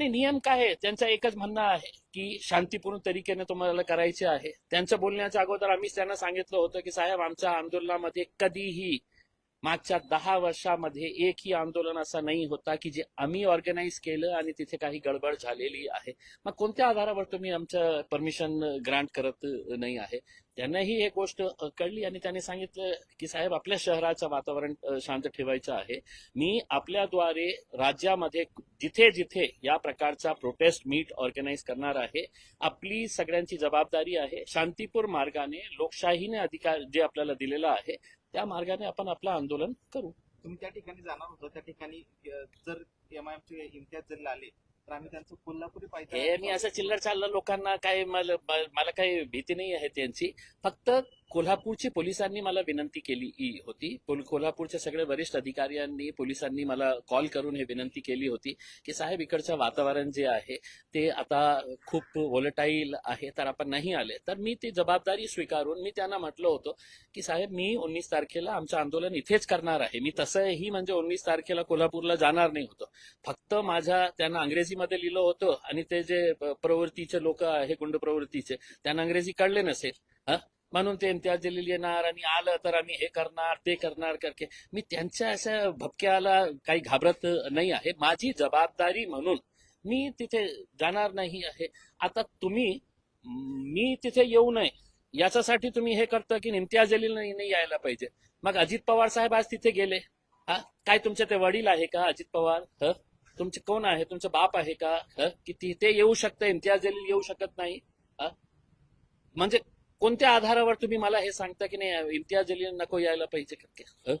नाही नियम काय आहे? त्यांचं एकच म्हणणं आहे की शांतीपूर्ण तरीकेने तुम्हाला करायचे आहे त्यांचं बोलण्याच्या अगोदर आम्ही त्यांना सांगितलं होतं की साहेब आमच्या आंदोलनामध्ये कधीही मागच्या दहा वर्षामध्ये एकही आंदोलन असा नाही होता की जे आम्ही ऑर्गनाईज केलं आणि तिथे काही गडबड झालेली आहे. मग कोणत्या आधारावर तुम्ही आमचं परमिशन ग्रांट करत नाही आहे? त्यांनाही हे गोष्ट कळली आणि त्यांनी सांगितलं की साहेब आपल्या शहराचं वातावरण शांत ठेवायचं आहे. मी आपल्याद्वारे राज्यामध्ये जिथे जिथे या प्रकारचा प्रोटेस्ट मीट ऑर्गनाईज करणार आहे आपली सगळ्यांची जबाबदारी आहे. शांतीपूर मार्गाने लोकशाहीने अधिकार जे आपल्याला दिलेला आहे त्या मार्गाने आपण आपलं आंदोलन करू. तुम्ही त्या ठिकाणी जाणार होता त्या ठिकाणी जर एमआयएमचे इम्तियाज जर आले तर आम्ही त्यांचं कोल्हापुरी पाहिजे हे मी असं चिल्लर चाललं लोकांना काय मला मला काही भीती नाही आहे त्यांची. फक्त कोल्हापूरची पोलिसांनी मला विनंती केली होती. कोल्हापूरच्या सगळ्या वरिष्ठ अधिकाऱ्यांनी पोलिसांनी मला कॉल करून हे विनंती केली होती की साहेब इकडचं वातावरण जे आहे ते आता खूप वोलटाईल आहे तर आपण नाही आले. तर मी ती जबाबदारी स्वीकारून मी त्यांना म्हटलं होतं की साहेब मी उन्नीस तारखेला आमचं आंदोलन इथेच करणार आहे. मी तसंही म्हणजे उन्नीस तारखेला कोल्हापूरला जाणार नाही होतो. फक्त माझ्या त्यांना अंग्रेजीमध्ये लिहिलं होतं आणि ते जे प्रवृत्तीचे लोक आहे गुंड प्रवृत्तीचे त्यांना अंग्रेजी कळले नसेल. हा? म्हणून ते इम्तियाज जलील येणार आणि आलं तर आम्ही हे करणार ते करणार करके. मी त्यांच्या अशा भपक्याला काही घाबरत नाही आहे. माझी जबाबदारी म्हणून मी तिथे जाणार नाही आहे. आता तुम्ही मी तिथे येऊ नये. याच्यासाठी तुम्ही हे करता की इम्तियाज जलील नाही यायला पाहिजे. मग अजित पवार साहेब आज तिथे गेले. हा? काय तुमचे ते वडील आहे का अजित पवार? ह? तुमचे कोण आहे? तुमचे बाप आहे का? ह? की तिथे येऊ शकतं? इम्तियाज जलील येऊ शकत नाही? म्हणजे कोणत्या आधारावर तुम्ही मला हे सांगता की नाही इम्तियाज जलील नको यायला पाहिजे का?